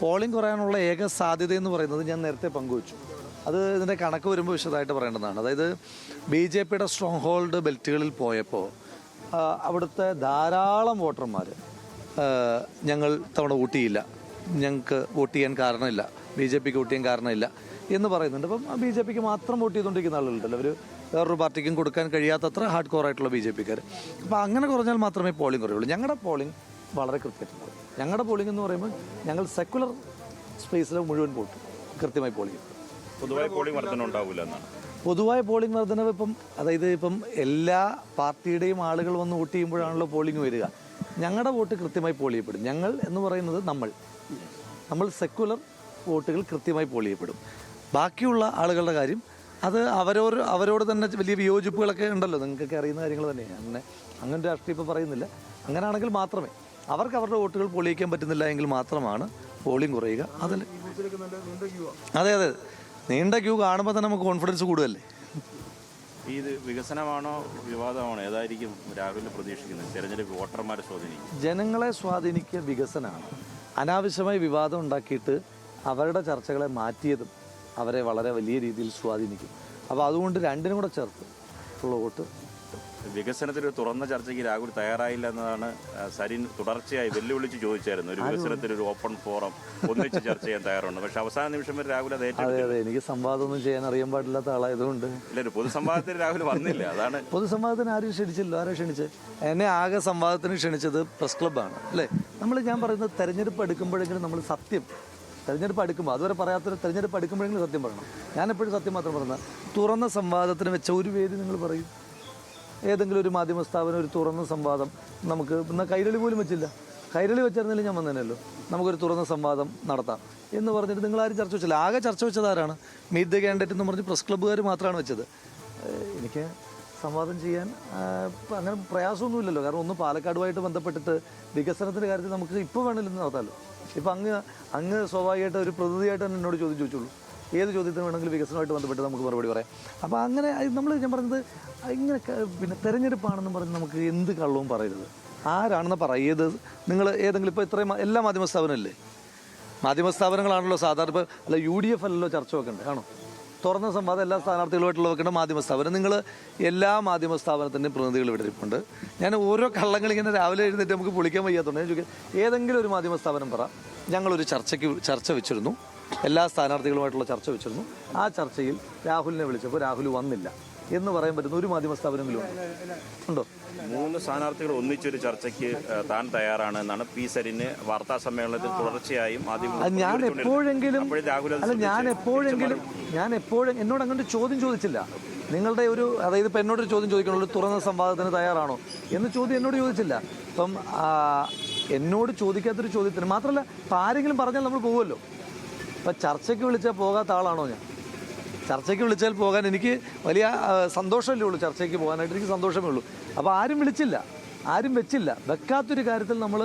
Polling കുറയാനുള്ള ഏക സാധ്യത എന്ന് പറയുന്നത് ഞാൻ നേരത്തെ പങ്കുവച്ചു. അത് ഇതിന്റെ കണക്ക് വരുമ്പോൾ വിശദമായിട്ട് പറയേണ്ടതാണ്. അതായത് ബി ജെ പിയുടെ സ്ട്രോങ് ഹോൾഡ് ബെൽറ്റുകളിൽ പോയപ്പോൾ അവിടുത്തെ ധാരാളം വോട്ടർമാർ ഞങ്ങൾ തവണ വോട്ട് ചെയ്യില്ല. ഞങ്ങൾക്ക് വോട്ട് ചെയ്യാൻ കാരണമില്ല. ബി ജെ പിക്ക് വോട്ട് ചെയ്യാൻ കാരണമില്ല എന്ന് പറയുന്നുണ്ട്. അപ്പം ബി ജെ പിക്ക് മാത്രം വോട്ട് ചെയ്തുകൊണ്ടിരിക്കുന്ന ആളുകളുണ്ടല്ലോ. അവർ വേറൊരു പാർട്ടിക്കും കൊടുക്കാൻ കഴിയാത്തത്ര ഹാർഡ് കോർ ആയിട്ടുള്ള ബി ജെ പിക്കാർ അപ്പോൾ അങ്ങനെ കുറഞ്ഞാൽ മാത്രമേ പോളിംഗ് കുറയുള്ളൂ. ഞങ്ങളുടെ പോളിംഗ് വളരെ കൃത്യമായിട്ടുണ്ട് ഞങ്ങളുടെ പോളിംഗ് എന്ന് പറയുമ്പോൾ ഞങ്ങൾ സെക്കുലർ സ്പേസിൽ മുഴുവൻ പോട്ടു കൃത്യമായി പോളിംഗ് പൊതുവായ പൊതുവായി പോളിംഗ് വർധന ഉണ്ടാവില്ല എന്നാണ്. പൊതുവായ പോളിംഗ് വർധനവ് ഇപ്പം അതായത് ഇപ്പം എല്ലാ പാർട്ടിയുടെയും ആളുകൾ വന്ന് വോട്ട് ചെയ്യുമ്പോഴാണല്ലോ പോളിംഗ് വരിക. ഞങ്ങളുടെ വോട്ട് കൃത്യമായി പോൾ ചെയ്യപ്പെടും. ഞങ്ങൾ എന്ന് പറയുന്നത് നമ്മൾ. നമ്മൾ സെക്കുലർ വോട്ടുകൾ കൃത്യമായി പോൾ ചെയ്യപ്പെടും. ബാക്കിയുള്ള ആളുകളുടെ കാര്യം അത് അവരോ അവരോട് തന്നെ വലിയ വിയോജിപ്പുകളൊക്കെ ഉണ്ടല്ലോ. നിങ്ങൾക്കൊക്കെ അറിയുന്ന കാര്യങ്ങൾ തന്നെയാണ്. അങ്ങനെ അങ്ങനെ രാഷ്ട്രീയം ഇപ്പോൾ പറയുന്നില്ല. അങ്ങനെയാണെങ്കിൽ മാത്രമേ അവർക്ക് അവരുടെ വോട്ടുകൾ പൊളിയിക്കാൻ പറ്റുന്നില്ല എങ്കിൽ മാത്രമാണ് പോളിംഗ് കുറയുക. അതിൽ അതെ അതെ. നീണ്ട ക്യൂ കാണുമ്പോൾ തന്നെ നമുക്ക് കോൺഫിഡൻസ് കൂടുതലല്ലേ? ഇത് വികസനമാണോ വിവാദമാണോ? ഏതായിരിക്കും രാഹുലിനെ പ്രതീക്ഷിക്കുന്നത്? തെരഞ്ഞെടുപ്പ് വോട്ടർമാരെ സ്വാധീനിക്കും ജനങ്ങളെ സ്വാധീനിക്കുക വികസനമാണ്. അനാവശ്യമായി വിവാദം ഉണ്ടാക്കിയിട്ട് അവരുടെ ചർച്ചകളെ മാറ്റിയതും അവരെ വളരെ വലിയ രീതിയിൽ സ്വാധീനിക്കും. അപ്പോൾ അതുകൊണ്ട് രണ്ടിനും കൂടെ ചേർത്ത് ഉള്ള വോട്ട് വികസനത്തിൽ ഒരു തുറന്ന ചർച്ചയ്ക്ക് രാഹുൽ തയ്യാറായില്ല എന്നതാണ് സരിൻ തുടർച്ചയായി വെല്ലുവിളിച്ച് ചോദിച്ചായിരുന്നു. ഒരു വികസനത്തിൽ ഒരു ഓപ്പൺ ഫോറം ഒന്നിച്ച് ചർച്ച ചെയ്യാൻ തയ്യാറുണ്ട്. പക്ഷെ അവസാന നിമിഷം വരെ രാഹുൽ അത് അതെ അതെ. എനിക്ക് സംവാദമൊന്നും ചെയ്യാൻ അറിയാൻ പാടില്ലാത്ത ആളായതുകൊണ്ട്. ഇല്ല ഒരു പൊതുസംവാദത്തിൽ രാഹുൽ വന്നില്ല. അതാണ് പൊതുസംവാദത്തിന് ആരും ക്ഷണിച്ചില്ല. ആരും ക്ഷണിച്ച്? എന്നെ ആകെ സംവാദത്തിന് ക്ഷണിച്ചത് പ്രസ് ക്ലബ്ബാണ്. അല്ലേ? നമ്മൾ ഞാൻ പറയുന്നത് തെരഞ്ഞെടുപ്പ് എടുക്കുമ്പോഴെങ്കിലും നമ്മൾ സത്യം. തെരഞ്ഞെടുപ്പ് അടുക്കുമ്പോൾ അതുവരെ പറയാത്തൊരു തെരഞ്ഞെടുപ്പ് അടുക്കുമ്പോഴെങ്കിലും സത്യം പറയണം. ഞാനെപ്പോഴും സത്യം മാത്രം പറഞ്ഞ തുറന്ന സംവാദത്തിന് വെച്ച ഒരു വേദി നിങ്ങൾ പറയും. ഏതെങ്കിലും ഒരു മാധ്യമ സ്ഥാപനം ഒരു തുറന്ന സംവാദം നമുക്ക് എന്നാൽ കൈരളി പോലും വെച്ചില്ല. കൈരളി വെച്ചിരുന്നില്ല ഞാൻ വന്നേനല്ലോ നമുക്കൊരു തുറന്ന സംവാദം നടത്താം എന്ന് പറഞ്ഞിട്ട് നിങ്ങൾ ആരും ചർച്ച വെച്ചില്ല. ആകെ ചർച്ച വെച്ചത് ആരാണ്? മീറ്റ് ദ കാൻഡിഡേറ്റ് എന്ന് പറഞ്ഞ് പ്രസ് ക്ലബ്ബുകാർ മാത്രമാണ് വെച്ചത്. എനിക്ക് സംവാദം ചെയ്യാൻ അങ്ങനെ പ്രയാസമൊന്നുമില്ലല്ലോ. കാരണം ഒന്ന് പാലക്കാടുമായിട്ട് ബന്ധപ്പെട്ടിട്ട് വികസനത്തിന്റെ കാര്യത്തിൽ നമുക്ക് ഇപ്പോൾ വേണമെങ്കിലും നടത്താമല്ലോ ഇപ്പം അങ്ങ് അങ്ങ് സ്വാഭാവികമായിട്ട് ഒരു പ്രതിനിധിയായിട്ട് തന്നെ എന്നോട് ചോദ്യം ചോദിച്ചോളൂ ഏത് ചോദ്യത്തിന് വേണമെങ്കിലും വികസനമായിട്ട് ബന്ധപ്പെട്ട് നമുക്ക് മറുപടി പറയാം. അപ്പോൾ അങ്ങനെ നമ്മൾ ഞാൻ പറഞ്ഞത് ഇങ്ങനെ പിന്നെ തെരഞ്ഞെടുപ്പാണെന്ന് പറഞ്ഞ് നമുക്ക് എന്ത് കള്ളവും പറയരുത്. ആരാണെന്ന് പറ ഏത് നിങ്ങൾ ഏതെങ്കിലും ഇപ്പോൾ ഇത്രയും എല്ലാ മാധ്യമ സ്ഥാപനമല്ലേ മാധ്യമ സ്ഥാപനങ്ങളാണല്ലോ സാധാരണ ഇപ്പോൾ അല്ല യു ഡി എഫ് അല്ലല്ലോ ചർച്ച വെക്കേണ്ടത് കാണോ തുറന്ന സംവാദം എല്ലാ സ്ഥാനാർത്ഥികളുമായിട്ടുള്ള വെക്കേണ്ട മാധ്യമ സ്ഥാപനം. നിങ്ങൾ എല്ലാ മാധ്യമ സ്ഥാപനത്തിന്റെയും പ്രതിനിധികൾ ഇവിടെ ഇരിപ്പുണ്ട്. ഞാൻ ഓരോ കള്ളങ്ങളിങ്ങനെ രാവിലെ എഴുന്നേറ്റ് നമുക്ക് പൊളിക്കാൻ വയ്യാത്തതുകൊണ്ട് ഞാൻ ചോദിക്കാം ഏതെങ്കിലും ഒരു മാധ്യമ സ്ഥാപനം പറ. ഞങ്ങളൊരു ചർച്ചയ്ക്ക് ചർച്ച വെച്ചിരുന്നു. എല്ലാ സ്ഥാനാർത്ഥികളുമായിട്ടുള്ള ചർച്ച വെച്ചിരുന്നു. ആ ചർച്ചയിൽ രാഹുലിനെ വിളിച്ചപ്പോൾ രാഹുൽ വന്നില്ല. എന്ന് പറയാൻ പറ്റുന്ന ഒരു മാധ്യമ സ്ഥാപനമെങ്കിലും ഉണ്ടോ? മൂന്ന് സ്ഥാനാർത്ഥികൾ ഒന്നിച്ചൊരു ചർച്ചയ്ക്ക് താൻ തയ്യാറാണ് എന്നാണ് പി സരിന് വാർത്താ സമ്മേളനത്തിൽ തുടർച്ചയായും ആദ്യം ഞാൻ എപ്പോഴെങ്കിലും അല്ല ഞാൻ എപ്പോഴെങ്കിലും ഞാൻ എപ്പോഴും എന്നോട് അങ്ങനെ ചോദ്യം ചോദിച്ചില്ല. നിങ്ങളുടെ ഒരു അതായത് ഇപ്പം എന്നോട് ഒരു ചോദ്യം ചോദിക്കണം? ഒരു തുറന്ന സംവാദത്തിന് തയ്യാറാണോ? എന്ന് ചോദ്യം എന്നോട് ചോദിച്ചില്ല. അപ്പം എന്നോട് ചോദിക്കാത്തൊരു ചോദ്യത്തിന് മാത്രമല്ല ഇപ്പം ആരെങ്കിലും പറഞ്ഞാൽ നമ്മൾ പോകുമല്ലോ ഇപ്പം ചർച്ചയ്ക്ക് വിളിച്ചാൽ പോകാത്ത ആളാണോ ഞാൻ? ചർച്ചയ്ക്ക് വിളിച്ചാൽ പോകാൻ എനിക്ക് വലിയ സന്തോഷമല്ലേ ഉള്ളൂ ചർച്ചയ്ക്ക് പോകാനായിട്ട്. എനിക്ക് സന്തോഷമേ ഉള്ളൂ. അപ്പോൾ ആരും വിളിച്ചില്ല. ആരും വെച്ചില്ല. വെക്കാത്തൊരു കാര്യത്തിൽ നമ്മൾ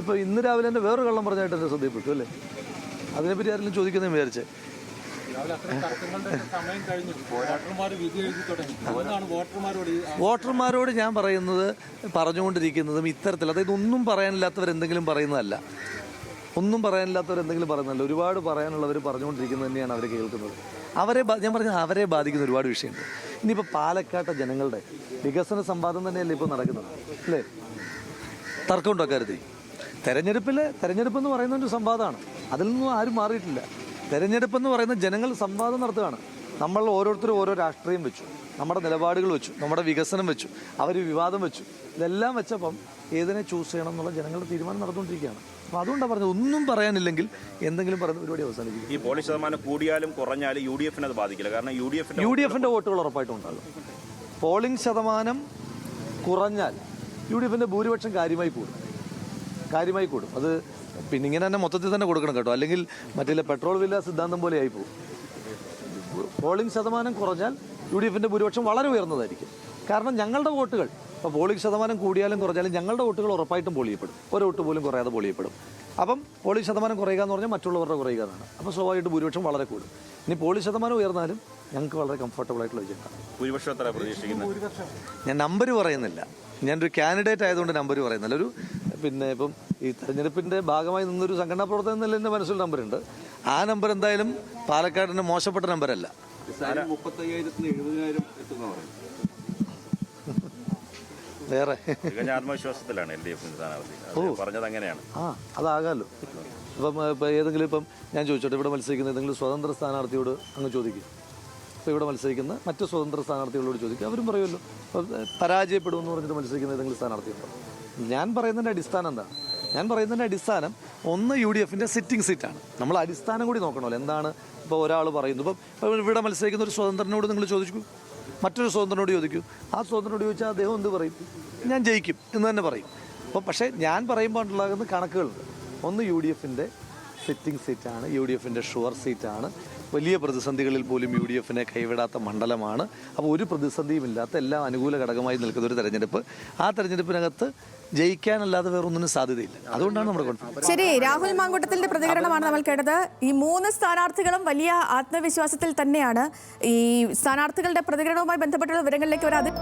ഇപ്പോൾ ഇന്ന് രാവിലെ തന്നെ വേറൊരു കള്ളം പറഞ്ഞായിട്ട് എന്റെ ശ്രദ്ധയിൽപ്പെട്ടു അല്ലേ? അതിനെപ്പറ്റി ആരെങ്കിലും ചോദിക്കുന്നതെന്ന് വിചാരിച്ചേ. വോട്ടർമാരോട് ഞാൻ പറയുന്നത് പറഞ്ഞുകൊണ്ടിരിക്കുന്നതും ഇത്തരത്തിൽ. അതായത് ഒന്നും പറയാനില്ലാത്തവർ എന്തെങ്കിലും പറയുന്നതല്ല. ഒന്നും പറയാനില്ലാത്തവർ എന്തെങ്കിലും പറയുന്നല്ലോ ഒരുപാട് പറയാനുള്ളവർ പറഞ്ഞുകൊണ്ടിരിക്കുന്നത് തന്നെയാണ് അവർ കേൾക്കുന്നത്. അവരെ ഞാൻ പറഞ്ഞ അവരെ ബാധിക്കുന്ന ഒരുപാട് വിഷയമുണ്ട്. ഇനിയിപ്പോൾ പാലക്കാട്ടെ ജനങ്ങളുടെ വികസന സംവാദം തന്നെയല്ലേ ഇപ്പോൾ നടക്കുന്നത് അല്ലേ? തർക്കമുണ്ടോ കരുതി തെരഞ്ഞെടുപ്പിൽ തെരഞ്ഞെടുപ്പ് എന്ന് പറയുന്ന ഒരു സംവാദമാണ്. അതിൽ നിന്നും ആരും മാറിയിട്ടില്ല. തെരഞ്ഞെടുപ്പ് എന്ന് പറയുന്ന ജനങ്ങൾ സംവാദം നടത്തുകയാണ്. നമ്മൾ ഓരോരുത്തരും ഓരോ രാഷ്ട്രീയം വെച്ചു. നമ്മുടെ നിലപാടുകൾ വെച്ചു. നമ്മുടെ വികസനം വെച്ചു. അവർ വിവാദം വെച്ചു. ഇതെല്ലാം വെച്ചപ്പം ഏതിനെ ചൂസ് ചെയ്യണം എന്നുള്ള ജനങ്ങളുടെ തീരുമാനം നടന്നുകൊണ്ടിരിക്കുകയാണ്. അപ്പോൾ അതുകൊണ്ടാണ് പറഞ്ഞത് ഒന്നും പറയാനില്ലെങ്കിൽ എന്തെങ്കിലും പറയുന്ന പരിപാടി അവസാനിപ്പിക്കും. ഈ പോളിംഗ് ശതമാനം കൂടിയാലും കുറഞ്ഞാലും യു ഡി എഫിന് അത് ബാധിക്കില്ല. കാരണം യു ഡി എഫിന്റെ യു ഡി എഫിന്റെ വോട്ടുകൾ ഉറപ്പായിട്ടും ഉണ്ടാകും. പോളിംഗ് ശതമാനം കുറഞ്ഞാൽ യു ഡി എഫിന്റെ ഭൂരിപക്ഷം കാര്യമായി കൂടും. കാര്യമായി കൂടും. അത് പിന്നെ ഇങ്ങനെ തന്നെ മൊത്തത്തിൽ തന്നെ കൊടുക്കണം കേട്ടോ. അല്ലെങ്കിൽ മറ്റേ പെട്രോൾ വില സിദ്ധാന്തം പോലെ ആയി പോകും. പോളിംഗ് ശതമാനം കുറഞ്ഞാൽ യു ഡി എഫിന്റെ ഭൂരിപക്ഷം വളരെ ഉയർന്നതായിരിക്കും. കാരണം ഞങ്ങളുടെ വോട്ടുകൾ ഇപ്പോൾ പോളിംഗ് ശതമാനം കൂടിയാലും കുറഞ്ഞാലും ഞങ്ങളുടെ വോട്ടുകൾ ഉറപ്പായിട്ടും പോളിയപ്പെടും ഒരു വോട്ട് പോലും കുറയാതെ പോളിയപ്പെടും അപ്പം പോളിംഗ് ശതമാനം കുറയുക എന്ന് പറഞ്ഞാൽ മറ്റുള്ളവരുടെ കുറയുക എന്നാണ്. അപ്പോൾ സ്വാഭാവികമായിട്ട് ഭൂരിപക്ഷം വളരെ കൂടും. ഇനി പോളിംഗ് ശതമാനം ഉയർന്നാലും ഞങ്ങൾക്ക് വളരെ കംഫർട്ടബിൾ ആയിട്ടുള്ള വിജയം കാണാം. ഭൂരിപക്ഷം എത്ര പ്രതീക്ഷിക്കുന്നത്? ഞാൻ നമ്പർ പറയുന്നില്ല. ഞാനൊരു കാൻഡിഡേറ്റ് ആയതുകൊണ്ട് നമ്പർ പറയുന്നില്ല. ഒരു പിന്നെ ഇപ്പം ഈ തെരഞ്ഞെടുപ്പിന്റെ ഭാഗമായി നിന്നൊരു സംഘടനാ പ്രവർത്തനം എന്നല്ല എന്റെ മനസ്സിൽ നമ്പറുണ്ട് ആ നമ്പർ എന്തായാലും പാലക്കാടിന്റെ മോശപ്പെട്ട നമ്പരല്ല. മുപ്പത്തയ്യായിരത്തിന് എഴുപതിനായിരം എത്തുന്ന പറയും വേറെ. തികഞ്ഞ ആത്മവിശ്വാസത്തിലാണ് എൽ ഡി എഫിന്റെ സ്ഥാനാർത്ഥി. അത് പറഞ്ഞത് അങ്ങനെയാണ്. ആ അതാകാമല്ലോ ഇപ്പം ഇപ്പം ഏതെങ്കിലും ഇപ്പം ഞാൻ ചോദിച്ചോട്ടെ ഇവിടെ മത്സരിക്കുന്ന ഏതെങ്കിലും സ്വതന്ത്ര സ്ഥാനാർത്ഥിയോട് അങ്ങ് ചോദിക്കും. ഇപ്പോൾ ഇവിടെ മത്സരിക്കുന്ന മറ്റ് സ്വതന്ത്ര സ്ഥാനാർത്ഥികളോട് ചോദിക്കും. അവരും പറയുമല്ലോ പരാജയപ്പെടുമെന്ന് പറഞ്ഞിട്ട് മത്സരിക്കുന്ന ഏതെങ്കിലും സ്ഥാനാർത്ഥിയുണ്ടോ ഞാൻ പറയുന്നതിന്റെ അടിസ്ഥാനം എന്താണ് ഞാൻ പറയുന്നതിന്റെ അടിസ്ഥാനം ഒന്ന് യു ഡി എഫിന്റെ സിറ്റിംഗ് സീറ്റാണ്. നമ്മൾ അടിസ്ഥാനം കൂടി നോക്കണമല്ലോ എന്താണ് ഇപ്പോൾ ഒരാൾ പറയുന്നത്. ഇപ്പം ഇവിടെ മത്സരിക്കുന്ന ഒരു സ്വതന്ത്രനോട് നിങ്ങൾ ചോദിക്കൂ. മറ്റൊരു സ്വതന്ത്രനോട് ചോദിക്കൂ. ആ സ്വതന്ത്രനോട് ചോദിച്ചാൽ അദ്ദേഹം എന്ത് പറയും? ഞാൻ ജയിക്കും എന്ന് തന്നെ പറയും. അപ്പോൾ പക്ഷേ ഞാൻ പറയുമ്പോൾ ഉണ്ടാകുന്ന കണക്കുകളുണ്ട് ഒന്ന് യു ഡി എഫിന്റെ സിറ്റിംഗ് സീറ്റാണ് യു ഡി എഫിന്റെ ഷുവർ സീറ്റാണ്. വലിയ പ്രതിസന്ധികളിൽ പോലും യു ഡി എഫിനെ കൈവിടാത്ത മണ്ഡലമാണ്. അപ്പോൾ ഒരു പ്രതിസന്ധിയും ഇല്ലാത്ത എല്ലാം അനുകൂല ഘടകമായി നിൽക്കുന്ന ഒരു തെരഞ്ഞെടുപ്പ്. ആ തെരഞ്ഞെടുപ്പിനകത്ത് ജയിക്കാനല്ലാതെ വേറൊന്നിനും സാധ്യതയില്ല. അതുകൊണ്ടാണ് നമ്മുടെ ശരി രാഹുൽ മാങ്കുട്ടത്തിന്റെ പ്രതികരണമാണ് നമ്മൾ കേട്ടത്. ഈ മൂന്ന് സ്ഥാനാർത്ഥികളും വലിയ ആത്മവിശ്വാസത്തിൽ തന്നെയാണ് ഈ സ്ഥാനാർത്ഥികളുടെ പ്രതികരണവുമായി ബന്ധപ്പെട്ടുള്ള വിവരങ്ങളിലേക്ക് വരാതെ